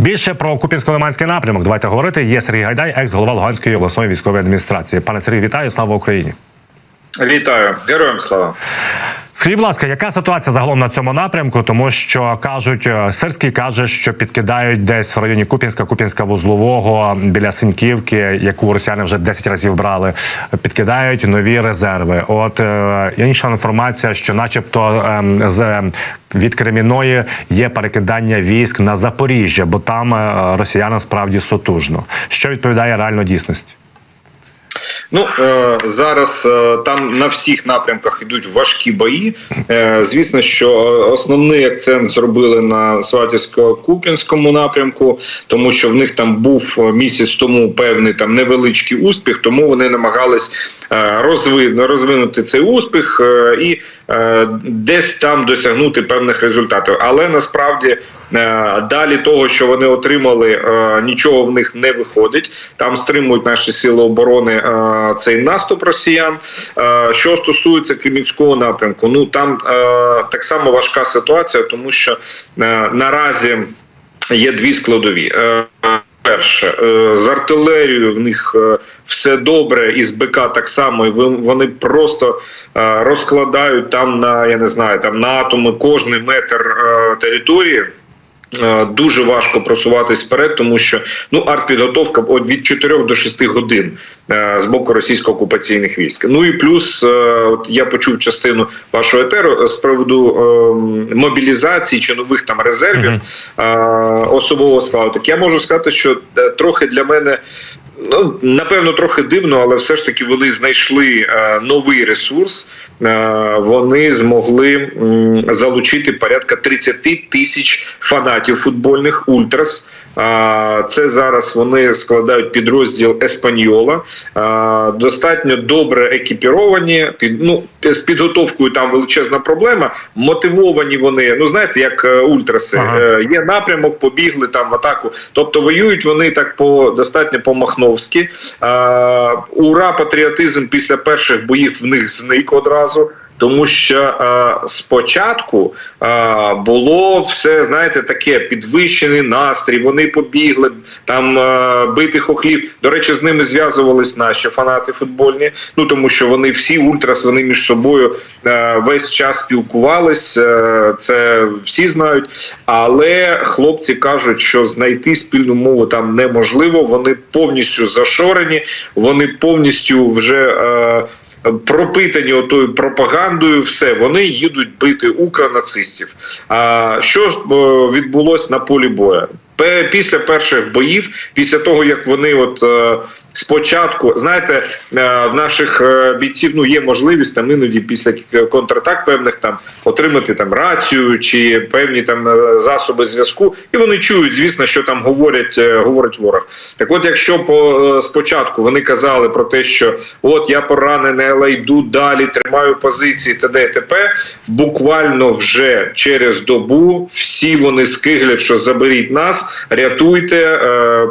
Більше про Купінсько-Лиманський напрямок. Давайте говорити. Є Сергій Гайдай, екс-голова Луганської обласної військової адміністрації. Пане Сергій, вітаю! Слава Україні! Вітаю, героям слава. Скажіть, будь ласка, яка ситуація загалом на цьому напрямку? Тому що кажуть, е, Сирський каже, що підкидають десь в районі Купінська, Купінська вузлового біля Синьківки, яку росіяни вже 10 разів брали. Підкидають нові резерви. От е, інша інформація, що, начебто, ем, з від Креміної є перекидання військ на Запоріжжя, бо там е, росіянам справді сотужно. Що відповідає реально дійсності? Ну е, зараз е, там на всіх напрямках йдуть важкі бої. Е, звісно, що основний акцент зробили на Сватівсько-Куп'янському напрямку, тому що в них там був місяць тому певний там невеличкий успіх, тому вони намагались розви- розвинути цей успіх і десь там досягнути певних результатів. Але насправді далі того, що вони отримали, нічого в них не виходить. Там стримують наші сили оборони цей наступ росіян. Е, Що стосується Кремінського напрямку, ну там е, так само важка ситуація, тому що е, наразі є дві складові. Перше, з артилерією в них все добре, і з БК так само. І вони просто розкладають там на я не знаю, там на атоми кожний метр території. Е, Дуже важко просуватись вперед, тому що ну артпідготовка от від 4 до 6 годин е, з боку російсько-окупаційних військ. Ну і плюс, е, от я почув частину вашого етеру з приводу е, мобілізації чи нових там резервів е, особового складу. Так я можу сказати, що трохи для мене. Ну, напевно, трохи дивно, але все ж таки вони знайшли е, новий ресурс. Е, вони змогли залучити порядка 30 тисяч фанатів футбольних ультрас. Це зараз вони складають підрозділ Еспаньола. Достатньо добре екіпіровані. Під, ну, з підготовкою там величезна проблема. Мотивовані вони, ну знаєте, як е, ультраси. Ага. Е, є напрямок, побігли там в атаку. Тобто воюють вони так по достатньо по-махновськи. Ура, патріотизм після перших боїв в них зник одразу. Тому що е, спочатку е, було все, знаєте, таке підвищений настрій. Вони побігли там е, бити хохлів. До речі, з ними зв'язувались наші фанати футбольні. Ну тому що вони всі ультрас, вони між собою е, весь час спілкувались. Е, це всі знають. Але хлопці кажуть, що знайти спільну мову там неможливо. Вони повністю зашорені, вони повністю вже. Е, Пропитані отою пропагандою, все вони їдуть бити укронацистів. А що е, відбулося на полі бою? Після перших боїв, після того як вони, от е, спочатку, знаєте, е, в наших е, бійців ну є можливість там іноді після контратак певних там отримати там рацію чи певні там е, засоби зв'язку, і вони чують, звісно, що там говорять, говорить ворог. Так, от, якщо по спочатку вони казали про те, що от я поранений, але йду далі, тримаю позиції, т.д. і т.п., буквально вже через добу всі вони скиглять, що заберіть нас, рятуйте,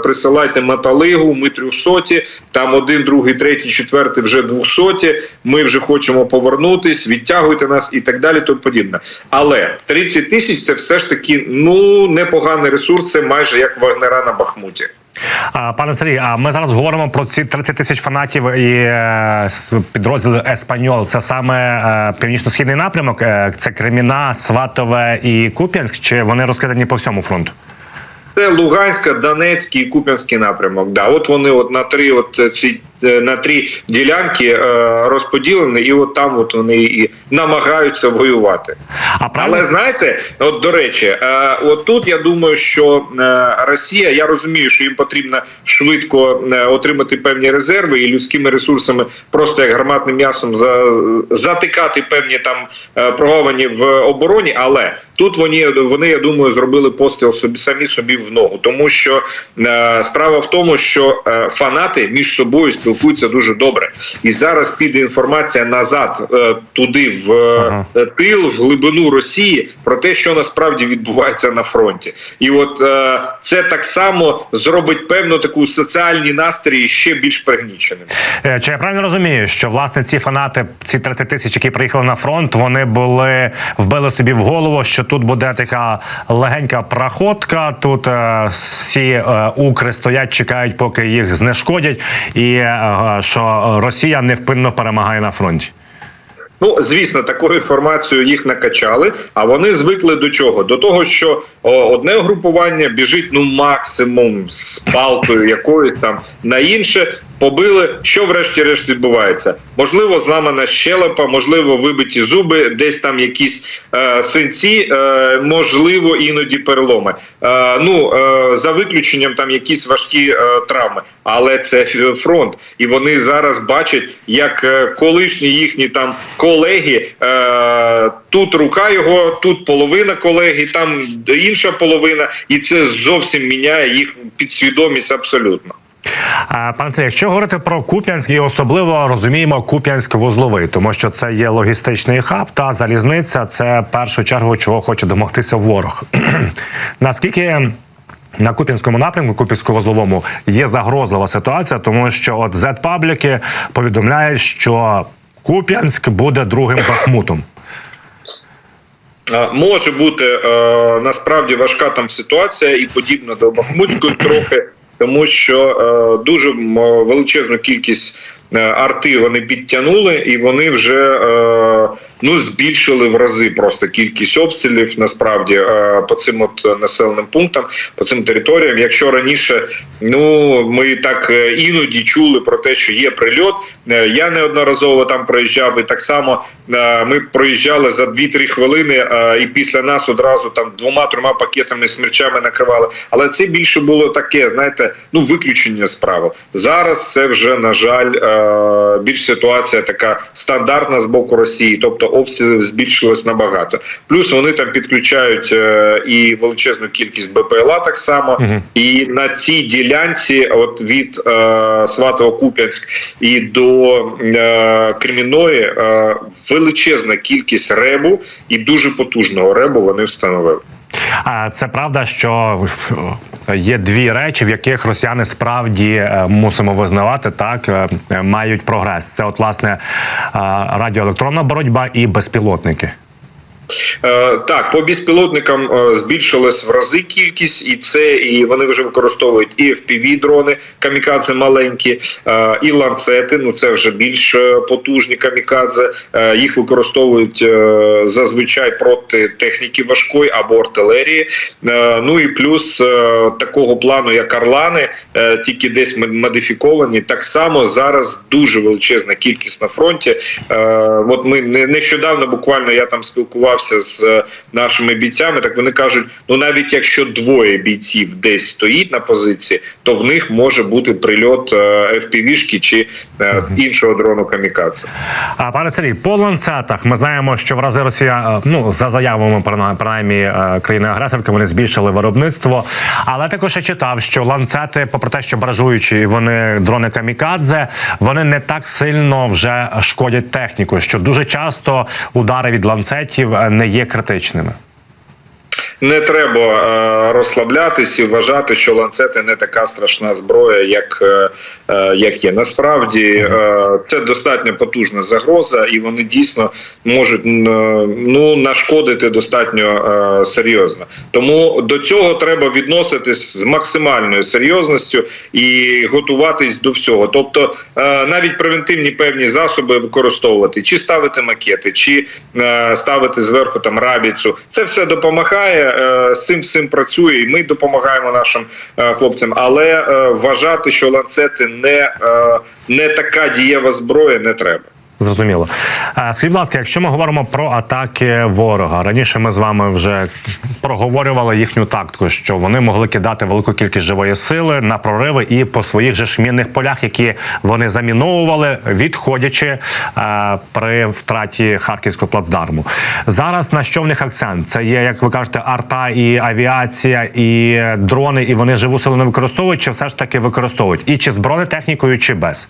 присилайте металигу, ми трьохсоті, там один, другий, третій, четвертий вже двохсоті. Ми вже хочемо повернутись, відтягуйте нас і так далі. Тому подібне. Але 30 тисяч це все ж таки ну непоганий ресурс. Це майже як вагнера на Бахмуті. Пане Сергій, а ми зараз говоримо про ці 30 тисяч фанатів і е, підрозділи Еспаньол. Це саме е, північно-східний напрямок. Е, це Креміна, Сватове і Куп'янськ. Чи вони розкидані по всьому фронту? Це Луганська, Донецький і Куп'янський напрямок. Да, от вони от на три, от ці на три ділянки е, розподілені, і от там от вони і намагаються воювати. А правильно Але знаєте, от до речі, е, от тут я думаю, що е, Росія, я розумію, що їм потрібно швидко е, отримати певні резерви і людськими ресурсами, просто як гарматним м'ясом за, затикати певні там е, проговані в обороні. Але тут вони, вони, я думаю, зробили постріл собі самі собі в ногу, тому що е, справа в тому, що е, фанати між собою спілкуються дуже добре, і зараз піде інформація назад е, туди в е, Ага. тил в глибину Росії про те, що насправді відбувається на фронті, і от е, це так само зробить певну таку соціальні настрої ще більш пригніченими. Е, Чи я правильно розумію, що власне ці фанати, ці 30 тисяч, які приїхали на фронт, вони були вбили собі в голову, що тут буде така легенька проходка, тут е, всі е, укри стоять, чекають, поки їх знешкодять, і е, що Росія невпинно перемагає на фронті. Ну, звісно, такою інформацією їх накачали, а вони звикли до чого? До того, що одне групування біжить ну максимум з палкою якоюсь там на інше. Побили, що врешті-решт відбувається? Можливо, зламана щелепа, можливо, вибиті зуби, десь там якісь е, синці, е, можливо, іноді переломи. Е, ну е, за виключенням там якісь важкі е, травми, але це фронт, і вони зараз бачать, як е, колишні їхні там колеги. Е, тут рука його, тут половина колеги, там інша половина, і це зовсім міняє їх підсвідомість абсолютно. Пане Сергій, якщо говорити про Куп'янськ, і особливо розуміємо Куп'янськ вузловий, тому що це є логістичний хаб та залізниця. Це в першу чергу, чого хоче домогтися ворог. Наскільки на Куп'янському напрямку, Куп'янсько-вузловому, є загрозлива ситуація, тому що от Z-пабліки повідомляють, що Куп'янськ буде другим Бахмутом. Може бути насправді важка там ситуація і подібна до Бахмутської трохи, тому що дуже величезну кількість арти вони підтягнули, і вони вже е, ну збільшили в рази просто кількість обстрілів. Насправді е, по цим от населеним пунктам, по цим територіям. Якщо раніше ну ми так е, іноді чули про те, що є прильот. е, Я неодноразово там проїжджав, і так само е, ми проїжджали за 2-3 хвилини, е, і після нас одразу там двома-трьома пакетами смерчами накривали. Але це більше було таке, знаєте, ну виключення з правил. Зараз це вже на жаль е, більш ситуація така стандартна з боку Росії, тобто обстрілів збільшилось набагато. Плюс вони там підключають е, і величезну кількість БПЛА так само. Мгм. І на цій ділянці, от від е, Сватово-Куп'янськ і до е, Кремінної, е, величезна кількість ребу і дуже потужного ребу вони встановили. А це правда, що є дві речі, в яких росіяни справді е, мусимо визнавати так, е, е, мають прогрес. Це от власне радіоелектронна боротьба і безпілотники. Е, так, по безпілотникам е, збільшилась в рази кількість, і це і вони вже використовують і fpv дрони камікадзе маленькі, е, і ланцети. Ну це вже більш потужні камікадзе. Їх використовують зазвичай проти техніки важкої або артилерії. Ну і плюс такого плану, як Орлани, тільки десь модифіковані. Так само зараз дуже величезна кількість на фронті. От ми не- нещодавно буквально я там спілкувався з е, нашими бійцями. Так вони кажуть: ну навіть якщо двоє бійців десь стоїть на позиції, то в них може бути прильот е, FPV-шки чи е, іншого дрону камікадзе. А пане Сергій, по ланцетах ми знаємо, що в рази Росія, ну за заявами прина- принаймні е, країни-агресорки, вони збільшили виробництво. Але також я читав, що ланцети, попри те, що баражуючі вони дрони камікадзе, вони не так сильно вже шкодять техніку, що дуже часто удари від ланцетів не є критичними. Не треба е, розслаблятись і вважати, що ланцети не така страшна зброя, як, е, е, як є. Насправді це достатньо потужна загроза, і вони дійсно можуть ну нашкодити достатньо серйозно. Тому до цього треба відноситись з максимальною серйозністю і готуватись до всього. Тобто, навіть превентивні певні засоби використовувати, чи ставити макети, чи ставити зверху там рабіцу. Це все допомагає. Е, З цим всім працює, і ми допомагаємо нашим е, хлопцям. Але е, вважати, що ланцети не, не така дієва зброя, не треба. Зрозуміло. Скажіть, будь ласка, якщо ми говоримо про атаки ворога, раніше ми з вами вже проговорювали їхню тактику, що вони могли кидати велику кількість живої сили на прориви і по своїх же ж мінних полях, які вони заміновували, відходячи при втраті харківського плацдарму. Зараз на що в них акцент? Це є, як ви кажете, арта і авіація, і дрони, і вони живу силу не використовують, чи все ж таки використовують? І чи з бронетехнікою, чи без?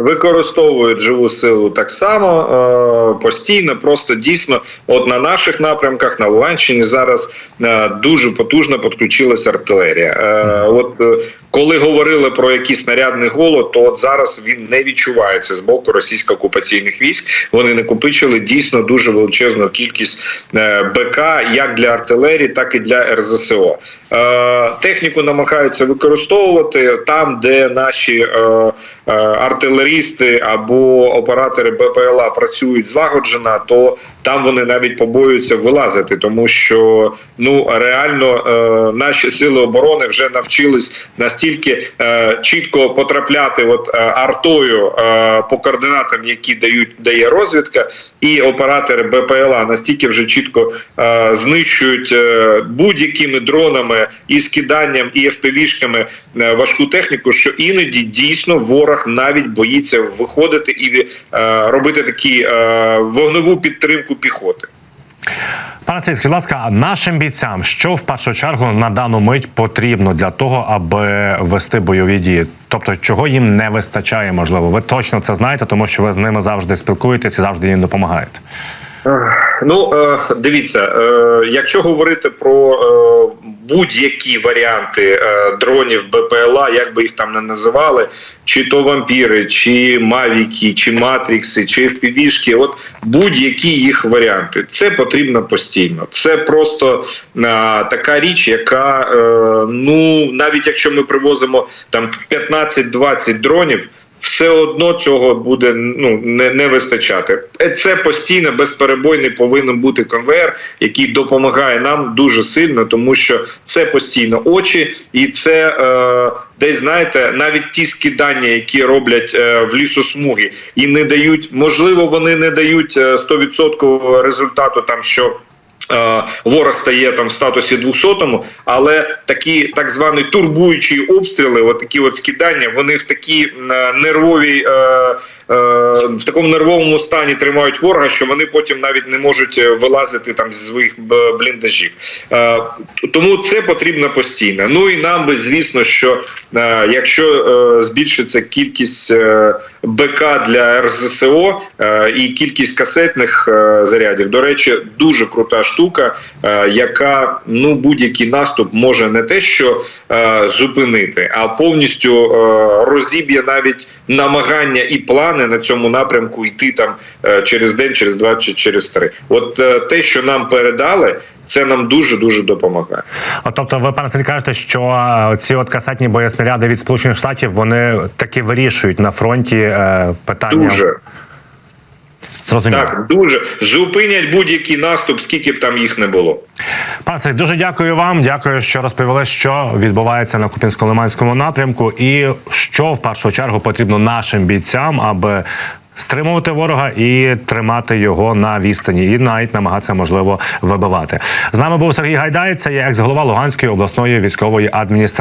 Використовують живу силу так само е, постійно. Просто дійсно, от на наших напрямках на Луганщині зараз е, дуже потужно підключилася артилерія. Е, от коли говорили про якийсь снарядний голод, то от зараз він не відчувається з боку російсько-окупаційних військ. Вони накопичили дійсно дуже величезну кількість е, БК як для артилерії, так і для РЗСО. Е, Техніку намагаються використовувати там, де наші е, артилерісти або оператори БПЛА працюють злагоджено, то там вони навіть побоюються вилазити, тому що ну реально наші сили оборони вже навчились настільки е, чітко потрапляти от е, артою е, по координатам, які дають дає розвідка, і оператори БПЛА настільки вже чітко знищують будь-якими дронами і скиданням, і FPV-шками е, важку техніку, що іноді дійсно ворог навіть боїться виходити і робити такі вогневу підтримку піхоти. Пане Сергій, будь ласка, нашим бійцям, що в першу чергу на дану мить потрібно для того, аби вести бойові дії? Тобто, чого їм не вистачає, можливо, ви точно це знаєте, тому що ви з ними завжди спілкуєтесь і завжди їм допомагаєте. Ну дивіться, е, якщо говорити про е, будь-які варіанти е, дронів БПЛА, як би їх там не називали, чи то вампіри, чи мавіки, чи матрікси, чи FPV-шки, от будь-які їх варіанти, це потрібно постійно. Це просто е, така річ, яка е, ну навіть якщо ми привозимо там 15-20 дронів. Все одно цього буде ну не, не вистачати. Е, Це постійно безперебойний повинен бути конвейер, який допомагає нам дуже сильно, тому що це постійно очі, і це е, десь знаєте, навіть ті скидання, які роблять е, в лісосмуги, і не дають, можливо, вони не дають е, 100% результату, там що. Е, Ворог стає там в статусі 200-му, але такі так звані турбуючі обстріли, от такі от скидання, вони в такій е, нервовій, е, в такому нервовому стані тримають ворога, що вони потім навіть не можуть вилазити там зі своїх бліндажів. Тому це потрібно постійно. Ну і нам би звісно, що якщо збільшиться кількість БК для РЗСО і кількість касетних зарядів, до речі, дуже крута штука, е, яка ну будь-який наступ може не те, що е, зупинити, а повністю е, розіб'є навіть намагання і плани на цьому напрямку йти там через день, через два чи через три. От те, що нам передали, це нам дуже дуже допомагає. От, тобто, ви пане Сергій, кажете, що ці от касетні боєснаряди від Сполучених Штатів вони таки вирішують на фронті е, питання. Дуже Зрозуміло. так, дуже зупинять будь-який наступ, скільки б там їх не було. Сергій, дуже дякую вам. Дякую, що розповіли, що відбувається на Купінсько-Лиманському напрямку, і що в першу чергу потрібно нашим бійцям, аби стримувати ворога і тримати його на відстані, і навіть намагатися можливо вибивати. З нами був Сергій Гайдай, це є екс-голова Луганської обласної військової адміністрації.